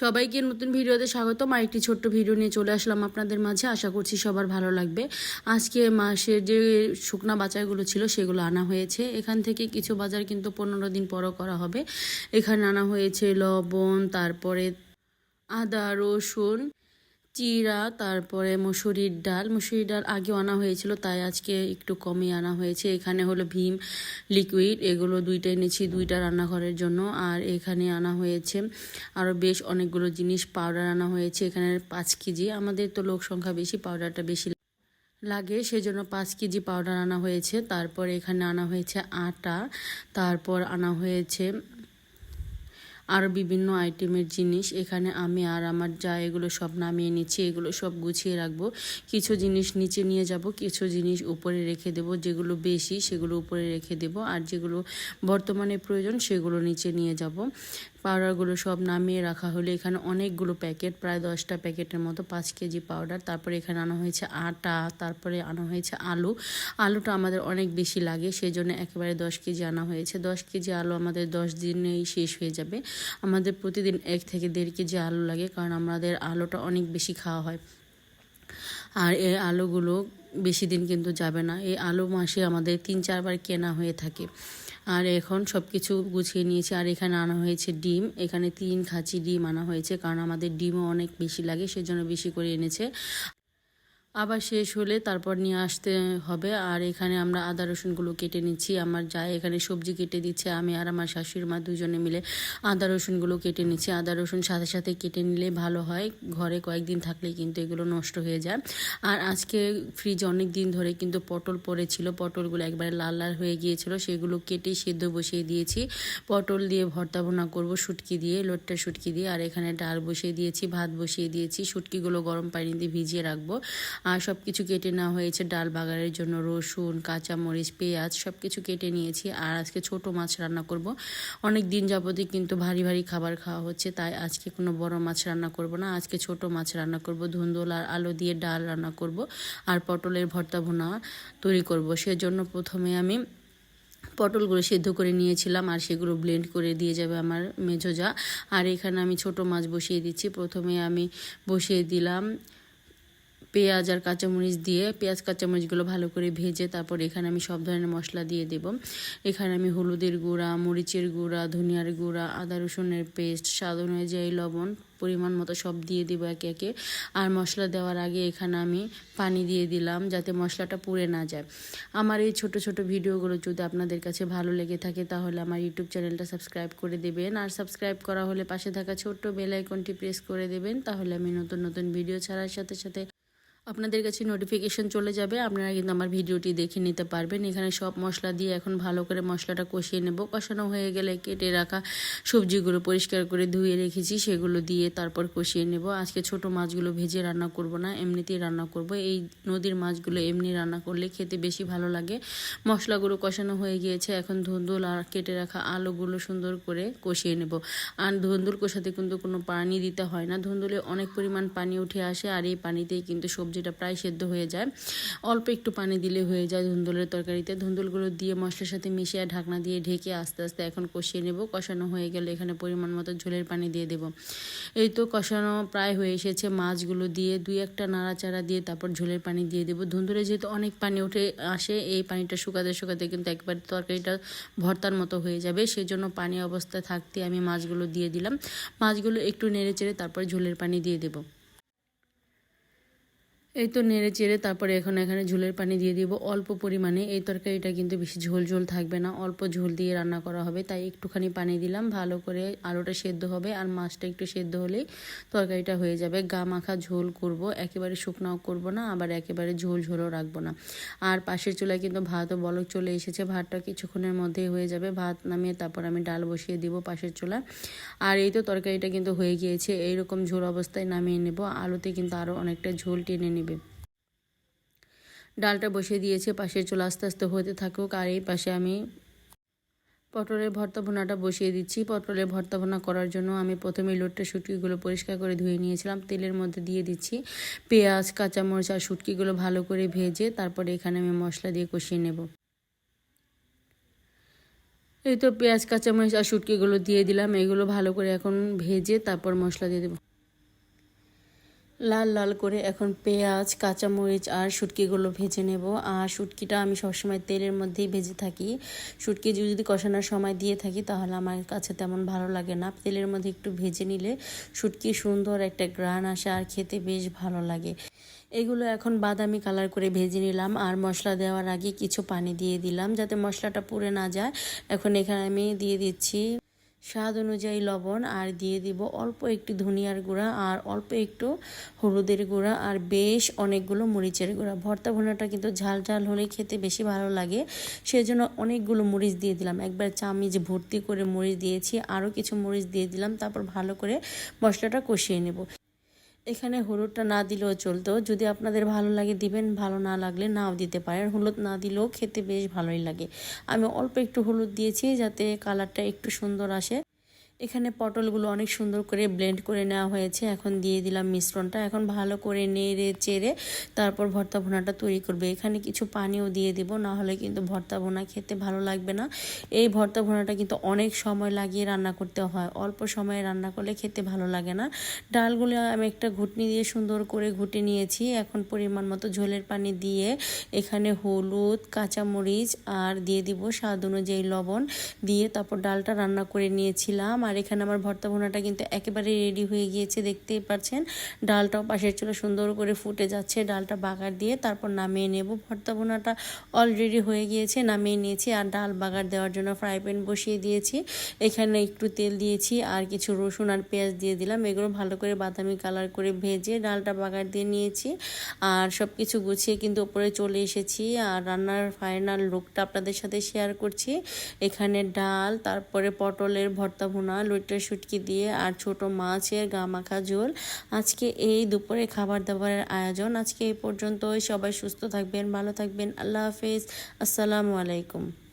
সবাইকে নতুন ভিডিওতে স্বাগতম। আর একটি ছোট্ট ভিডিও নিয়ে চলে আসলাম আপনাদের মাঝে। আশা করছি সবার ভালো লাগবে। আজকে মাসের যে শুকনা বাজারগুলো ছিল, সেগুলো আনা হয়েছে। এখান থেকে কিছু বাজার কিন্তু পনেরো দিন পরও করা হবে। এখানে আনা হয়েছে লবণ, তারপরে আদা, রসুন চিরা, তারপরে মুসুরির ডাল। মুসুরির ডাল আগে আনা হয়েছিল, তাই আজকে একটু কমই আনা হয়েছে। এখানে হলো ভীম, লিকুইড, এগুলো দুইটা এনেছি, দুইটা রান্নাঘরের জন্য। আর এখানে আনা হয়েছে আরও বেশ অনেকগুলো জিনিস। পাউডার আনা হয়েছে এখানে পাঁচ কেজি। আমাদের তো লোক সংখ্যা বেশি, পাউডারটা বেশি লাগে, সেজন্য পাঁচ কেজি পাউডার আনা হয়েছে। তারপর এখানে আনা হয়েছে আটা, তারপর আনা হয়েছে আরও বিভিন্ন আইটেমের জিনিস এখানে আমি আর আমার যা এগুলো সব নামিয়ে নিচ্ছি, এগুলো সব গুছিয়ে রাখব। কিছু জিনিস নিচে নিয়ে যাব, কিছু জিনিস উপরে রেখে দেব। যেগুলো বেশি সেগুলো উপরে রেখে দেব। আর যেগুলো বর্তমানে প্রয়োজন সেগুলো নিচে নিয়ে যাব। পাউডারগুলো সব নামিয়ে রাখা হলো। এখানে অনেকগুলো প্যাকেট, প্রায় দশটা প্যাকেটের মতো পাঁচ কেজি পাউডার তারপরে এখানে আনা হয়েছে আটা, তারপরে আনা হয়েছে আলু। আলুটা আমাদের অনেক বেশি লাগে সেই জন্য একেবারে দশ কেজি আনা হয়েছে। দশ কেজি আলু আমাদের দশ দিনেই শেষ হয়ে যাবে। আমাদের প্রতিদিন এক থেকে দেড় কেজি আলু লাগে, কারণ আমাদের আলুটা অনেক বেশি খাওয়া হয়। আর এই আলুগুলো বেশি দিন কিন্তু যাবে না। এই আলু মাসে আমাদের তিন চারবার কেনা হয়ে থাকে। আর এখন সব কিছু গুছিয়ে নিয়েছি। আর এখানে আনা হয়েছে ডিম। এখানে তিন খাঁচি ডিম আনা হয়েছে, কারণ আমাদের ডিমও অনেক বেশি লাগে, সেজন্য বেশি করে এনেছে। আবার শেষ হলে তারপর নিয়ে আসতে হবে। আর এখানে আমরা আদা রসুনগুলো কেটে নিচ্ছি। আমার যা এখানে সবজি কেটে দিচ্ছে, আমি আর আমার শাশুড়ি মা দুজনে মিলে আদা রসুনগুলো কেটে নিচ্ছি। আদা রসুন সাথে সাথে কেটে নিলে ভালো হয়। ঘরে কয়েকদিন থাকলে কিন্তু এগুলো নষ্ট হয়ে যায়। আর আজকে ফ্রিজ অনেক দিন ধরে কিন্তু পটল পড়েছিল। পটলগুলো একবারে লাল লাল হয়ে গিয়েছিল। সেগুলো কেটে সেদ্ধ বসিয়ে দিয়েছি। পটল দিয়ে ভর্তা ভোনা করব শুটকি দিয়ে, লোটটা শুটকি দিয়ে। আর এখানে ডাল বসিয়ে দিয়েছি, ভাত বসিয়ে দিয়েছি। শুটকিগুলো গরম পানি দিয়ে ভিজিয়ে রাখব। আর সব কিছু কেটে নেওয়া হয়েছে। ডাল বাগারের জন্য রসুন, কাঁচামরিচ, পেঁয়াজ সব কিছু কেটে নিয়েছি আর আজকে ছোট মাছ রান্না করব। অনেক দিন যাবতই কিন্তু ভারী ভারী খাবার খাওয়া হচ্ছে, তাই আজকে কোনো বড় মাছ রান্না করব না। আজকে ছোট মাছ রান্না করব, ধুন্দুল আর আলু দিয়ে ডাল রান্না করব আর পটলের ভর্তা ভুনা তৈরি করব। সেজন্য প্রথমে আমি পটলগুলো সেদ্ধ করে নিয়েছিলাম আর সেগুলো ব্লেন্ড করে দিয়ে যাবে আমার মেজোজা আর এখানে আমি ছোট মাছ বসিয়ে দিচ্ছি। প্রথমে আমি বসিয়ে দিলাম পেঁয়াজ আর কাঁচামরিচ দিয়ে পেঁয়াজ, কাঁচামরিচগুলো ভালো করে ভেজে তারপর এখানে আমি সব ধরনের মশলা দিয়ে দেব। এখানে আমি হলুদের গুঁড়া, মরিচের গুঁড়া, ধনিয়ার গুঁড়া, আদা রসুনের পেস্ট, স্বাদ অনুযায়ী লবণ পরিমাণ মতো সব দিয়ে দিব একে একে। আর মশলা দেওয়ার আগে এখানে আমি পানি দিয়ে দিলাম যাতে মশলাটা পুড়ে না যায়। আমার এই ছোট ছোট ভিডিওগুলো যদি আপনাদের কাছে ভালো লেগে থাকে তাহলে আমার ইউটিউব চ্যানেলটা সাবস্ক্রাইব করে দেবেন। আর সাবস্ক্রাইব করা হলে পাশে থাকা ছোট্ট বেল আইকনটি প্রেস করে দেবেন। তাহলে আমি নতুন নতুন ভিডিও ছাড়ার সাথে সাথে আপনাদের কাছে নোটিফিকেশন চলে যাবে, আপনারা কিন্তু আমার ভিডিওটি দেখে নিতে পারবেন। এখানে সব মশলা দিয়ে এখন ভালো করে মশলাটা কষিয়ে নেব। কষানো হয়ে গেলে কেটে রাখা সবজিগুলো পরিষ্কার করে ধুয়ে রেখেছি, সেগুলো দিয়ে তারপর কষিয়ে নেব। আজকে ছোট মাছগুলো ভেজে রান্না করব না, এমনিতেই রান্না করব। এই নদীর মাছগুলো এমনি রান্না করলে খেতে বেশি ভালো লাগে। মশলাগুলো কষানো হয়ে গিয়েছে, এখন ধুন্দুল আর কেটে রাখা আলুগুলো সুন্দর করে কষিয়ে নেব। আর ধুন্দুল কষাতে কিন্তু কোনো পানি দিতে হয় না। ধুন্দুলে অনেক পরিমাণ পানি উঠে আসে, আর এই পানিতেই কিন্তু সবজি সবজিটা প্রায় সেদ্ধ হয়ে যায়, অল্প একটু পানি দিলে হয়ে যায় ধুন্দুলের তরকারিতে। ধুন্দুলগুলো দিয়ে মশলার সাথে মিশিয়ে ঢাকনা দিয়ে ঢেকে আস্তে আস্তে এখন কষিয়ে নেব। কষানো হয়ে গেলে এখানে পরিমাণ মতো ঝোলের পানি দিয়ে দেব। এই তো কষানো প্রায় হয়ে এসেছে। মাছগুলো দিয়ে দুই একটা নাড়াচাড়া দিয়ে তারপর ঝোলের পানি দিয়ে দেবো। ধুন্দুলে যেহেতু অনেক পানি উঠে আসে, এই পানিটা শুকাতে শুকাতে কিন্তু একবার তরকারিটা ভর্তার মতো হয়ে যাবে। সেজন্য পানি অবস্থায় থাকতে আমি মাছগুলো দিয়ে দিলাম। মাছগুলো একটু নেড়ে চেড়ে তারপর ঝোলের পানি দিয়ে দেবো। এই তো নেড়ে চেড়ে তারপরে এখন এখানে ঝোলের পানি দিয়ে দিব। অল্প পরিমাণে। এই তরকারিটা কিন্তু বেশি ঝোল ঝোল থাকবে না। অল্প ঝোল দিয়ে রান্না করা হবে। তাই একটুখানি পানি দিলাম। ভালো করে আলুটা সেদ্ধ হবে। আর মাছটা একটু সেদ্ধ হলেই তরকারিটা হয়ে যাবে। গা মাখা ঝোল করব। একেবারে শুকনাও করব না। আবার একেবারে ঝোল ঝোলও রাখব না। আর পাশের চুলায় কিন্তু ভাতও বলক চলে এসেছে। ভাতটা কিছুক্ষণের মধ্যেই হয়ে যাবে। ভাত নামিয়ে তারপর আমি ডাল বসিয়ে দিব পাশের চুলা আর এই তো তরকারিটা কিন্তু হয়ে গিয়েছে। এইরকম ঝোল অবস্থায় নামিয়ে নেব। আলুতে কিন্তু আরও অনেকটা ঝোল টেনে নেবে। ডালটা বসিয়ে দিয়েছে, পাশের চুল আস্তে আস্তে হতে থাকুক, আর এই পাশে আমি পটলের ভর্তা ভোনাটা বসিয়ে দিচ্ছি। পটলের ভর্তা ভোনা করার জন্য আমি প্রথমে লোটটা শুটকিগুলো পরিষ্কার করে ধুয়ে নিয়েছিলাম। তেলের মধ্যে দিয়ে দিচ্ছি পেঁয়াজ, কাঁচামরিচ আর শুটকিগুলো ভালো করে ভেজে তারপরে এখানে আমি মশলা দিয়ে কষিয়ে নেব। এই তো পেঁয়াজ, কাঁচামরিচ আর শুটকিগুলো দিয়ে দিলাম। এগুলো ভালো করে এখন ভেজে তারপর মশলা দিয়ে দেবো। লাল লাল করে এখন পেঁয়াজ, কাঁচামরিচ আর শুটকিগুলো ভেজে নেব। আর শুটকিটা আমি সবসময় তেলের মধ্যেই ভেজে থাকি। শুটকি যদি কষানোর সময় দিয়ে থাকি তাহলে আমার কাছে তেমন ভালো লাগে না। তেলের মধ্যে একটু ভেজে নিলে শুটকি সুন্দর একটা গ্রান আসে আর খেতে বেশ ভালো লাগে। এগুলো এখন বাদামি কালার করে ভেজে নিলাম আর মশলা দেওয়ার আগে কিছু পানি দিয়ে দিলাম যাতে মশলাটা পুড়ে না যায়। এখন এখানে আমি দিয়ে দিচ্ছি স্বাদ অনুযায়ী লবণ আর দিয়ে দিব অল্প একটু ধনিয়ার গুঁড়া আর অল্প একটু হলুদের গুঁড়া আর বেশ অনেকগুলো মরিচের গুঁড়া। ভর্তা ভুনাটা কিন্তু ঝাল ঝাল হলে খেতে বেশি ভালো লাগে। সেজন্য অনেকগুলো মরিচ দিয়ে দিলাম। একবার চামিচ ভর্তি করে মরিচ দিয়েছি, আরও কিছু মরিচ দিয়ে দিলাম, তারপর ভালো করে মশলাটা কষিয়ে নেব। এখানে হলুদটা না দিলেও চলতো। যদি আপনাদের ভালো লাগে দিবেন, ভালো না লাগলে নাও দিতে পারেন। হলুদ না দিলেও খেতে বেশ ভালোই লাগে। আমি অল্প একটু হলুদ দিয়েছি যাতে কালারটা একটু সুন্দর আসে। এখানে পটলগুলো অনেক সুন্দর করে ব্লেন্ড করে নেওয়া হয়েছে। এখন দিয়ে দিলাম মিশ্রণটা। এখন ভালো করে নেড়ে চেড়ে তারপর ভর্তা ভুনাটা তৈরি করবে। এখানে কিছু পানিও দিয়ে দিব, না হলে কিন্তু ভর্তা ভুনা খেতে ভালো লাগবে না। এই ভর্তা ভুনাটা কিন্তু অনেক সময় লাগিয়ে রান্না করতে হয়। অল্প সময়ে রান্না করলে খেতে ভালো লাগে না। ডালগুলো আমি একটা ঘুটনি দিয়ে সুন্দর করে ঘুটে নিয়েছি। এখন পরিমাণ মতো ঝোলের পানি দিয়ে এখানে হলুদ, কাঁচামরিচ আর দিয়ে দিব স্বাদ অনুযায়ী লবণ। দিয়ে তারপর ডালটা রান্না করে নিয়েছিলাম। আর এখানে আমার ভর্তা ভুনাটা কিন্তু একেবারে রেডি হয়ে গিয়েছে, দেখতেই পাচ্ছেন। ডালটাও পাশের চুলে সুন্দর করে ফুটে যাচ্ছে, ডালটা বাগার দিয়ে তারপর নামিয়ে নেব। ভর্তা ভুনাটা অলরেডি হয়ে গিয়েছে, নামিয়ে নিয়েছি আর ডাল বাগার দেওয়ার জন্য ফ্রাই প্যান বসিয়ে দিয়েছি। এখানে একটু তেল দিয়েছি আর কিছু রসুন আর পেঁয়াজ দিয়ে দিলাম। এগুলো ভালো করে বাদামি কালার করে ভেজে ডালটা বাগার দিয়ে নিয়েছি। আর সব কিছু গুছিয়ে কিন্তু উপরে চলে এসেছি আর রান্নার ফাইনাল লুকটা আপনাদের সাথে শেয়ার করছি। এখানে ডাল, তারপরে পটলের ভর্তা ভুনা লইট্টা শুটকি দিয়ে আর ছোট মাছের গা মাখা ঝোল। আজকে এই দুপুরে খাবার দাবারের আয়োজন। আজকে এই পর্যন্তই। সবাই সুস্থ থাকবেন, ভালো থাকবেন। আল্লাহ হাফিজ। আসসালামু আলাইকুম।